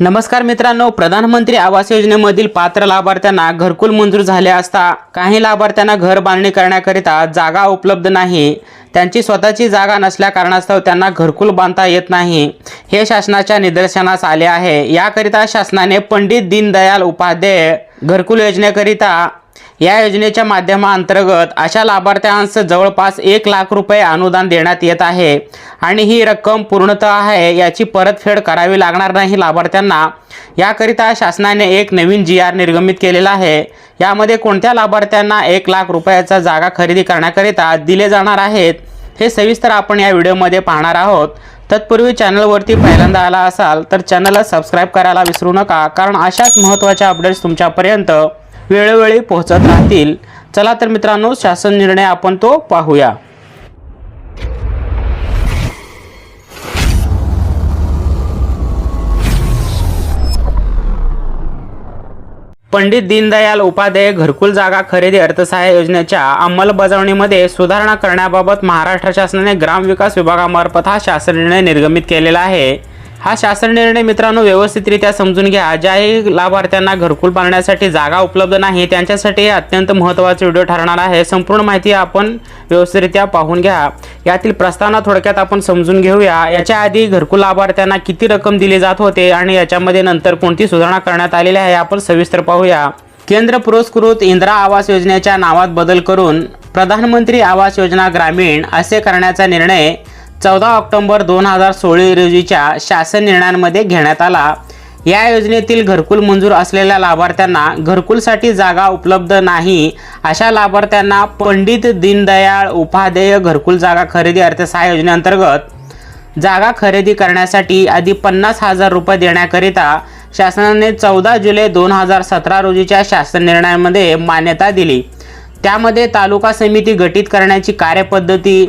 नमस्कार मित्रांनो प्रधानमंत्री आवास योजनेमधील पात्र लाभार्थ्यांना घरकुल मंजूर झाले असता काही लाभार्थ्यांना घर बांधणी करण्याकरिता जागा उपलब्ध नाही. त्यांची स्वतःची जागा नसल्या कारणास्तव त्यांना घरकुल बांधता येत नाही. हे शासनाच्या निदर्शनास आले आहे. याकरिता शासनाने पंडित दीनदयाल उपाध्याय घरकुल योजनेकरिता या योजनेच्या माध्यमाअंतर्गत अशा लाभार्थ्यांस जवळपास एक लाख रुपये अनुदान देण्यात येत आहे. आणि ही रक्कम पूर्णतः आहे याची परतफेड करावी लागणार नाही लाभार्थ्यांना. याकरिता शासनाने एक नवीन जी आर निर्गमित केलेला आहे. यामध्ये कोणत्या लाभार्थ्यांना एक लाख रुपयाचा जागा खरेदी करण्याकरिता दिले जाणार आहेत हे सविस्तर आपण या व्हिडिओमध्ये पाहणार आहोत. तत्पूर्वी चॅनलवरती पहिल्यांदा आला असाल तर चॅनलला सबस्क्राईब करायला विसरू नका कारण अशाच महत्त्वाच्या अपडेट्स तुमच्यापर्यंत वेळोवेळी पोहोचत राहतील. चला तर मित्रांनो शासन निर्णय आपण तो पाहूया. पंडित दीनदयाल उपाध्याय घरकुल जागा खरेदी अर्थसहाय्य योजनेच्या अंमलबजावणीमध्ये सुधारणा करण्याबाबत महाराष्ट्र शासनाने ग्रामविकास विभागामार्फत हा शासन निर्णय निर्गमित केलेला आहे. हा शासन निर्णय मित्रांनो व्यवस्थितरित्या समजून घ्या. ज्याही लाभार्थ्यांना घरकुल बांधण्यासाठी जागा उपलब्ध नाही त्यांच्यासाठी हे अत्यंत महत्त्वाचा व्हिडिओ ठरणार आहे. संपूर्ण माहिती आपण व्यवस्थितरित्या पाहून घ्या. यातील प्रस्तावना थोडक्यात आपण समजून घेऊया. याच्या आधी घरकुल लाभार्थ्यांना किती रक्कम दिली जात होते आणि याच्यामध्ये नंतर कोणती सुधारणा करण्यात आलेली आहे आपण सविस्तर पाहूया. केंद्र पुरस्कृत इंदिरा आवास योजनेच्या नावात बदल करून प्रधानमंत्री आवास योजना ग्रामीण असे करण्याचा निर्णय चौदा ऑक्टोंबर दोन हजार सोळा रोजीच्या शासन निर्णयांमध्ये घेण्यात आला. या योजनेतील घरकुल मंजूर असलेल्या लाभार्थ्यांना घरकुलसाठी जागा उपलब्ध नाही. अशा लाभार्थ्यांना पंडित दीनदयाळ उपाध्याय घरकुल जागा खरेदी अर्थसहाय्य योजनेअंतर्गत जागा खरेदी करण्यासाठी आधी पन्नास हजार रुपये देण्याकरिता शासनाने चौदा जुलै दोन हजार सतरा रोजीच्या शासन निर्णयामध्ये मान्यता दिली. त्यामध्ये तालुका समिती गठीत करण्याची कार्यपद्धती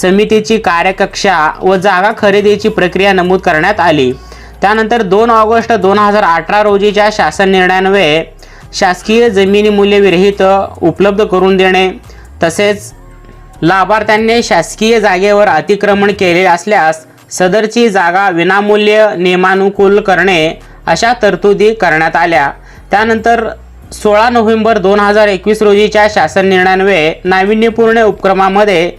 समितीची कार्यकक्षा व जागा खरेदीची प्रक्रिया नमूद करण्यात आली. त्यानंतर दोन ऑगस्ट दोन हजार अठरा रोजीच्या शासन निर्णयान्वये शासकीय जमिनी मूल्यविरहित उपलब्ध करून देणे तसेच लाभार्थ्यांनी शासकीय जागेवर अतिक्रमण केले असल्यास सदरची जागा विनामूल्य नियमानुकूल करणे अशा तरतुदी करण्यात आल्या. त्यानंतर सोळा नोव्हेंबर दोन हजार एकवीस रोजीच्या शासन निर्णयान्वये नाविन्यपूर्ण उपक्रमामध्ये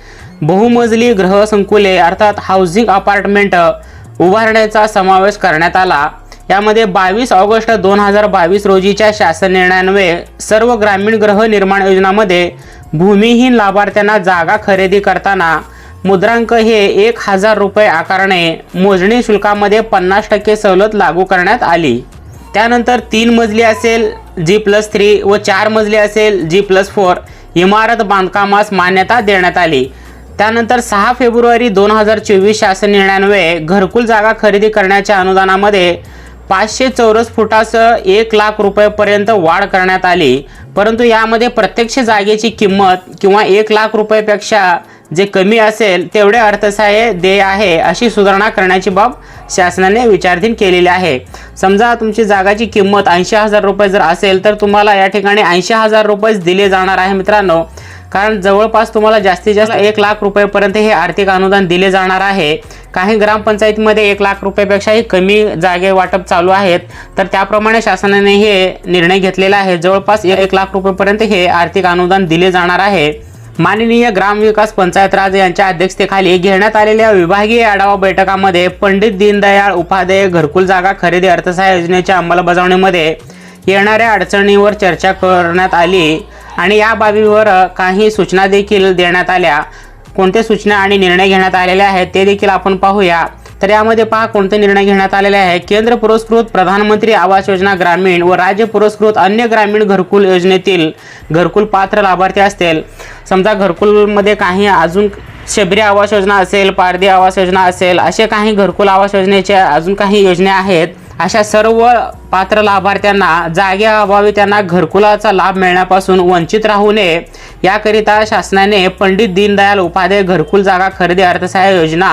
बहुमजली गृहसंकुले अर्थात हाऊसिंग अपार्टमेंट उभारण्याचा समावेश करण्यात आला. यामध्ये बावीस ऑगस्ट दोन हजार बावीस रोजीच्या शासन निर्णयान्वये सर्व ग्रामीण गृहनिर्माण योजनामध्ये भूमिहीन लाभार्थ्यांना जागा खरेदी करताना मुद्रांक हे एक हजार रुपये आकारणे मोजणी शुल्कामध्ये पन्नास टक्के सवलत लागू करण्यात आली. त्यानंतर तीन मजली असेल जी प्लस थ्री व चार मजली असेल जी प्लस फोर इमारत बांधकामास मान्यता देण्यात आली. त्यानंतर सहा फेब्रुवारी दोन हजार चोवीस शासन निर्णयान्वये घरकुल जागा खरेदी करण्याच्या अनुदानामध्ये पाचशे चौरस फुटासह एक लाख रुपयेपर्यंत वाढ करण्यात आली. परंतु यामध्ये प्रत्यक्ष जागेची किंमत किंवा एक लाख रुपयेपेक्षा जे कमी असेल तेवढे अर्थसहाय्य देय आहे अशी सुधारणा करण्याची बाब शासनाने विचारधीन केलेली आहे. समजा तुमची जागाची किंमत ऐंशी हजार रुपये जर असेल तर तुम्हाला या ठिकाणी ऐंशी हजार रुपयेच दिले जाणार आहे मित्रांनो. कारण जवळपास तुम्हाला जास्तीत जास्त एक लाख रुपयेपर्यंत हे आर्थिक अनुदान दिले जाणार आहे. काही ग्रामपंचायतीमध्ये एक लाख रुपयापेक्षाही कमी जागे वाटप चालू आहेत. तर त्याप्रमाणे शासनाने हे निर्णय घेतलेला आहे. जवळपास एक लाख रुपयेपर्यंत हे आर्थिक अनुदान दिले जाणार आहे. माननीय ग्रामविकास पंचायत राज यांच्या अध्यक्षतेखाली घेण्यात आलेल्या विभागीय आढावा बैठकामध्ये पंडित दीनदयाळ उपाध्याय घरकुल जागा खरेदी अर्थसहाय्य योजनेच्या अंमलबजावणीमध्ये येणाऱ्या अडचणीवर चर्चा करण्यात आली. आणि या बाबीवर काही सूचना देखील देण्यात आल्या. कोणत्या सूचना आणि निर्णय घेण्यात आलेले आहेत ते देखील आपण पाहूया. तर यामध्ये पहा कोणते निर्णय घेण्यात आलेले आहे? केंद्र पुरस्कृत प्रधानमंत्री आवास योजना ग्रामीण व राज्य पुरस्कृत अन्य ग्रामीण घरकुल योजनेतील घरकुल पात्र लाभार्थी असतील. समजा घरकुलमध्ये काही अजून शबरी आवास योजना असेल पारधी आवास योजना असेल असे काही घरकुल आवास योजनेच्या अजून काही योजना आहेत. अशा सर्व पात्र लाभार्थ्यांना जागेअभावी त्यांना घरकुलाचा लाभ मिळण्यापासून वंचित राहू नये. याकरिता शासनाने पंडित दीनदयाल उपाध्याय घरकुल जागा खरेदी अर्थसहाय्य योजना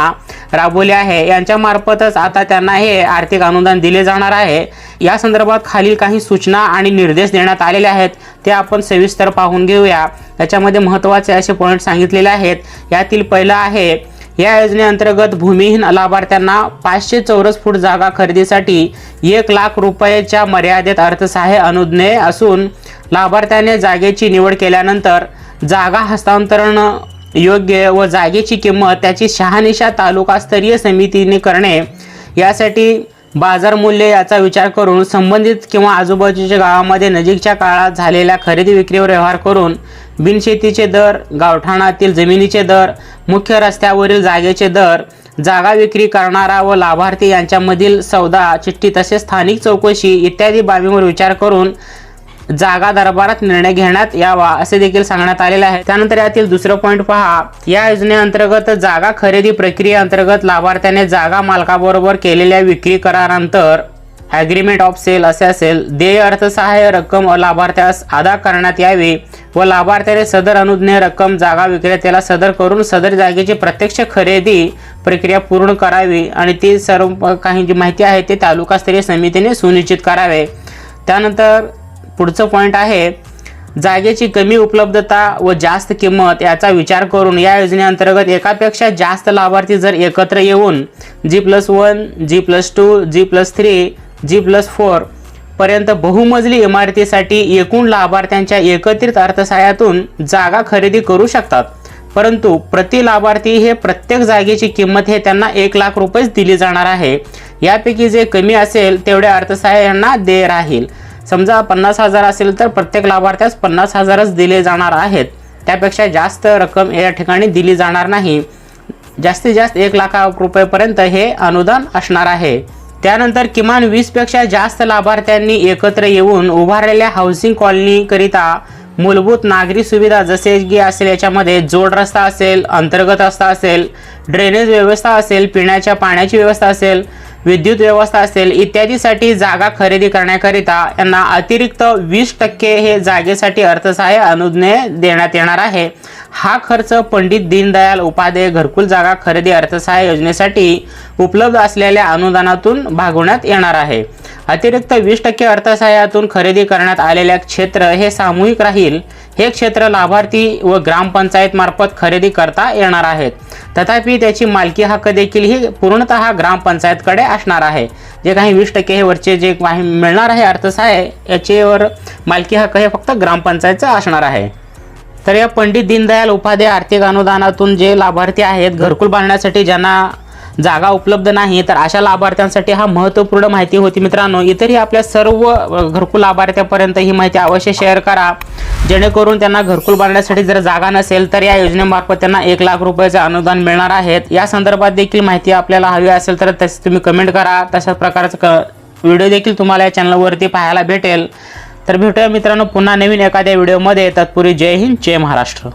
राबवली आहे. यांच्यामार्फतच आता त्यांना हे आर्थिक अनुदान दिले जाणार आहे. या संदर्भात खालील काही सूचना आणि निर्देश देण्यात आलेले आहेत. ते आपण सविस्तर पाहून घेऊया. याच्यामध्ये महत्त्वाचे असे पॉईंट सांगितलेले आहेत. यातील पहिलं आहे या योजनेअंतर्गत भूमिहीन लाभार्थ्यांना पाचशे चौरस फूट जागा खरेदीसाठी एक लाख रुपयाच्या मर्यादेत अर्थसहाय्य अनुज्ञे असून लाभार्थ्याने जागेची निवड केल्यानंतर जागा हस्तांतरण योग्य व जागेची किंमत त्याची शहानिशा तालुकास्तरीय समितीने करणे. यासाठी बाजार मूल्य याचा विचार करून संबंधित किंवा आजूबाजूच्या गावामध्ये नजीकच्या काळात झालेल्या खरेदी विक्रीवर व्यवहार करून बिनशेतीचे दर गावठाणातील जमिनीचे दर मुख्य रस्त्यावरील जागेचे दर जागा विक्री करणारा व लाभार्थी यांच्यामधील सौदा चिठ्ठी तसेच स्थानिक चौकशी इत्यादी बाबींवर विचार करून जागा दरबारात निर्णय घेण्यात यावा असे देखील सांगण्यात आलेले आहे. त्यानंतर यातील दुसरं पॉईंट पहा. या योजनेअंतर्गत जागा खरेदी प्रक्रियेअंतर्गत लाभार्थ्याने जागा मालकाबरोबर केलेल्या विक्री करारानंतर ॲग्रीमेंट ऑफ सेल असे असेल. देय अर्थसहाय्य रक्कम लाभार्थ्यास अदा करण्यात यावी व लाभार्थ्याने सदर अनुज्ञेय रक्कम जागा विक्रेत्याला सदर करून सदर जागेची प्रत्यक्ष खरेदी प्रक्रिया पूर्ण करावी आणि ती सर्व काही जी माहिती आहे ते तालुकास्तरीय समितीने सुनिश्चित करावे. त्यानंतर पुढचं पॉईंट आहे जागेची कमी उपलब्धता व जास्त किंमत याचा विचार करून या योजनेअंतर्गत एकापेक्षा जास्त लाभार्थी जर एकत्र येऊन G plus one G plus two G plus three G plus four पर्यंत बहुमजली इमारतीसाठी एकूण लाभार्थ्यांच्या एकत्रित अर्थसहाय्यातून जागा खरेदी करू शकतात. परंतु प्रति लाभार्थी हे प्रत्येक जागेची किंमत हे त्यांना एक लाख रुपयेच दिली जाणार आहे. यापैकी जे कमी असेल तेवढ्या अर्थसहाय्यांना दे राहील. समजा पन्नास हजार असेल तर प्रत्येक लाभार्थ्यास पन्नास हजारच दिले जाणार आहेत. त्यापेक्षा जास्त रक्कम या ठिकाणी दिली जाणार नाही. जास्तीत जास्त एक लाख रुपयेपर्यंत हे अनुदान असणार आहे. त्यानंतर किमान वीसपेक्षा जास्त लाभार्थ्यांनी एकत्र येऊन उभारलेल्या हाऊसिंग कॉलनीकरिता मूलभूत नागरी सुविधा जसे की असेल याच्यामध्ये जोड रस्ता असेल अंतर्गत रस्ता असेल ड्रेनेज व्यवस्था असेल पिण्याच्या पाण्याची व्यवस्था असेल विद्युत व्यवस्था असेल इत्यादीसाठी जागा खरेदी करण्याकरिता यांना अतिरिक्त वीस टक्के हे जागेसाठी अर्थसहाय्य अनुज्ञे देण्यात येणार आहे. हा खर्च पंडित दीनदयाल उपाध्याय घरकुल जागा खरेदी अर्थसहाय्य योजनेसाठी उपलब्ध असलेल्या अनुदानातून भागवण्यात येणार आहे. अतिरिक्त वीस टक्के अर्थसहाय्यातून खरेदी करण्यात आलेल्या क्षेत्र हे सामूहिक राहील. हे क्षेत्र लाभार्थी व ग्रामपंचायत मार्फत खरेदी करता येणार आहेत. तथापि त्याची मालकी हक्क देखील ही पूर्णतः ग्रामपंचायतकडे असणार आहे. जे काही वीस टक्के हे वरचे जे काही मिळणार आहे अर्थसहाय्य याच्यावर मालकी हक्क हे फक्त ग्रामपंचायतचं असणार आहे. तर या पंडित दीनदयाल उपाध्याय आर्थिक अनुदानातून जे लाभार्थी आहेत घरकुल बांधण्यासाठी ज्यांना जागा उपलब्ध नाही तर अशा लाभार्थ्यांसाठी हा महत्त्वपूर्ण माहिती होती मित्रांनो. इतरही आपल्या सर्व घरकुल लाभार्थ्यापर्यंत ही माहिती अवश्य शेअर करा. जेणेकरून त्यांना घरकुल बांधण्यासाठी जर जागा नसेल तर या योजनेमार्फत त्यांना एक लाख रुपयाचे अनुदान मिळणार आहेत. या संदर्भात देखील माहिती आपल्याला हवी असेल तर तसे तुम्ही कमेंट करा. तशाच प्रकारचं क व्हिडिओ देखील तुम्हाला या चॅनलवरती पाहायला भेटेल. तर भेटूया मित्रांनो पुन्हा नवीन एखाद्या व्हिडिओमध्ये तत्पूर्वी जय हिंद जय महाराष्ट्र.